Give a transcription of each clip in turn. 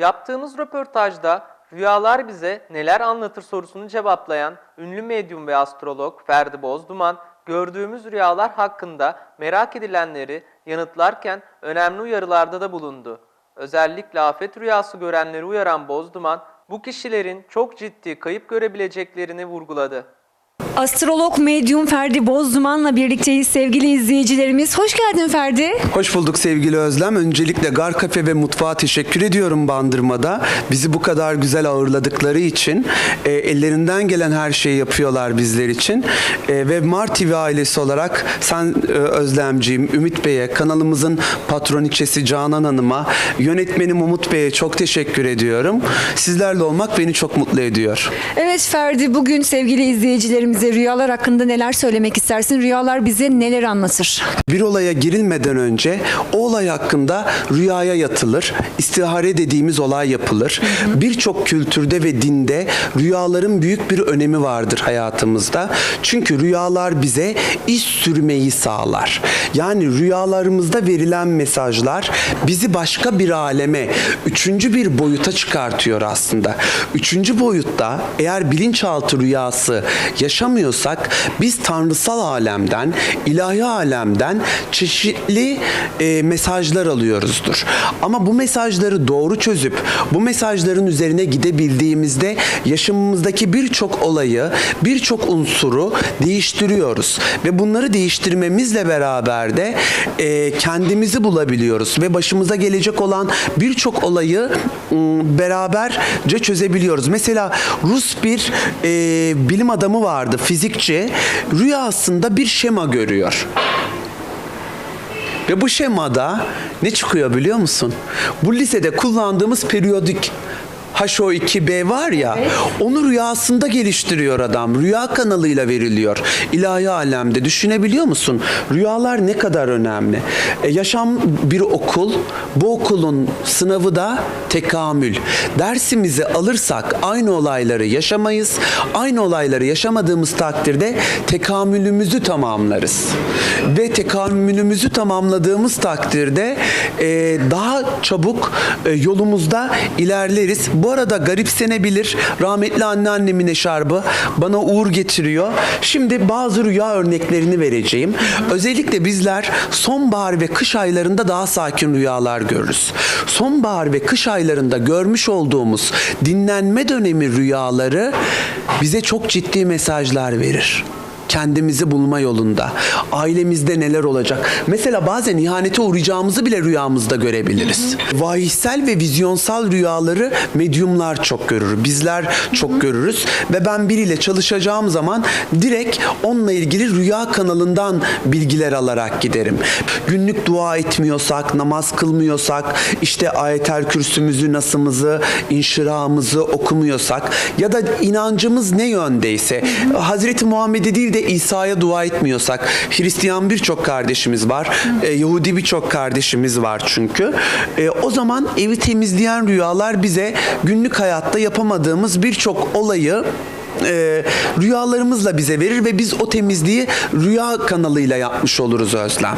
Yaptığımız röportajda rüyalar bize neler anlatır sorusunu cevaplayan ünlü medyum ve astrolog Ferdi Bozduman, gördüğümüz rüyalar hakkında merak edilenleri yanıtlarken önemli uyarılarda da bulundu. Özellikle afet rüyası görenleri uyaran Bozduman, bu kişilerin çok ciddi kayıp görebileceklerini vurguladı. Astrolog medyum Ferdi Bozduman'la birlikteyiz sevgili izleyicilerimiz. Hoş geldin Ferdi. Hoş bulduk sevgili Özlem. Öncelikle Gar Kafe ve Mutfağa teşekkür ediyorum Bandırma'da. Bizi bu kadar güzel ağırladıkları için, e, ellerinden gelen her şeyi yapıyorlar bizler için. E, ve Mar TV ailesi olarak sen e, Özlemciğim, Ümit Bey'e, kanalımızın patroniçesi Canan Hanım'a, yönetmenim Umut Bey'e çok teşekkür ediyorum. Sizlerle olmak beni çok mutlu ediyor. Evet Ferdi bugün sevgili izleyicilerimize rüyalar hakkında neler söylemek istersin? Rüyalar bize neler anlatır? Bir olaya girilmeden önce o olay hakkında rüyaya yatılır. İstihare dediğimiz olay yapılır. Birçok kültürde ve dinde rüyaların büyük bir önemi vardır hayatımızda. Çünkü rüyalar bize iş sürmeyi sağlar. Yani rüyalarımızda verilen mesajlar bizi başka bir aleme, üçüncü bir boyuta çıkartıyor aslında. Üçüncü boyutta eğer bilinçaltı rüyası yaşamıyorsak biz tanrısal alemden, ilahi alemden çeşitli e, mesajlar alıyoruzdur. Ama bu mesajları doğru çözüp bu mesajların üzerine gidebildiğimizde yaşamımızdaki birçok olayı, birçok unsuru değiştiriyoruz ve bunları değiştirmemizle beraber de e, kendimizi bulabiliyoruz ve başımıza gelecek olan birçok olayı m, beraberce çözebiliyoruz. Mesela Rus bir e, bilim adamı vardı, fizikçi. Rüyasında bir şema görüyor. Ve bu şemada ne çıkıyor biliyor musun? Bu lisede kullandığımız periyodik HO2B var ya onu rüyasında geliştiriyor adam. Rüya kanalıyla veriliyor. İlahi alemde düşünebiliyor musun? Rüyalar ne kadar önemli. E, yaşam bir okul. Bu okulun sınavı da tekamül. Dersimizi alırsak aynı olayları yaşamayız. Aynı olayları yaşamadığımız takdirde tekamülümüzü tamamlarız. Ve tekamülümüzü tamamladığımız takdirde e, daha çabuk e, yolumuzda ilerleriz. Bu arada garipsenebilir. Rahmetli anneannemin eşarbı bana uğur getiriyor. Şimdi bazı rüya örneklerini vereceğim. Özellikle bizler sonbahar ve kış aylarında daha sakin rüyalar görürüz. Sonbahar ve kış aylarında görmüş olduğumuz dinlenme dönemi rüyaları bize çok ciddi mesajlar verir kendimizi bulma yolunda. Ailemizde neler olacak? Mesela bazen ihanete uğrayacağımızı bile rüyamızda görebiliriz. Vahişsel ve vizyonsal rüyaları medyumlar çok görür. Bizler çok görürüz ve ben biriyle çalışacağım zaman direkt onunla ilgili rüya kanalından bilgiler alarak giderim. Günlük dua etmiyorsak, namaz kılmıyorsak, işte ayetel kürsümüzü, nasımızı, inşirahımızı okumuyorsak ya da inancımız ne yöndeyse Hazreti Muhammed'e değil de İsa'ya dua etmiyorsak Hristiyan birçok kardeşimiz var. e, Yahudi birçok kardeşimiz var çünkü. E, o zaman evi temizleyen rüyalar bize günlük hayatta yapamadığımız birçok olayı e, rüyalarımızla bize verir ve biz o temizliği rüya kanalıyla yapmış oluruz Özlem.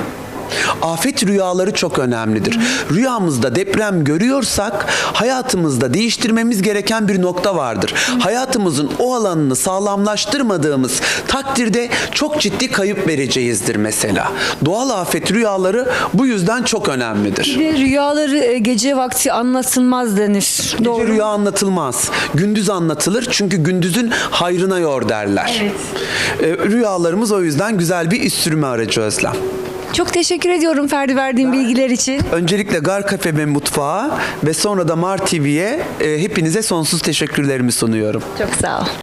Afet rüyaları çok önemlidir. Rüyamızda deprem görüyorsak hayatımızda değiştirmemiz gereken bir nokta vardır. Hayatımızın o alanını sağlamlaştırmadığımız takdirde çok ciddi kayıp vereceğizdir mesela. Doğal afet rüyaları bu yüzden çok önemlidir. Ve rüyaları e, gece vakti anlatılmaz denir. Gece Doğru. rüya anlatılmaz. Gündüz anlatılır çünkü gündüzün hayrına yor derler. Ee, rüyalarımız o yüzden güzel bir iş sürme aracı Özlem. Çok teşekkür ediyorum Ferdi verdiğin bilgiler için. Öncelikle Gar Kafe ve Mutfağa ve sonra da Mar TV'ye e, hepinize sonsuz teşekkürlerimi sunuyorum. Çok sağ ol.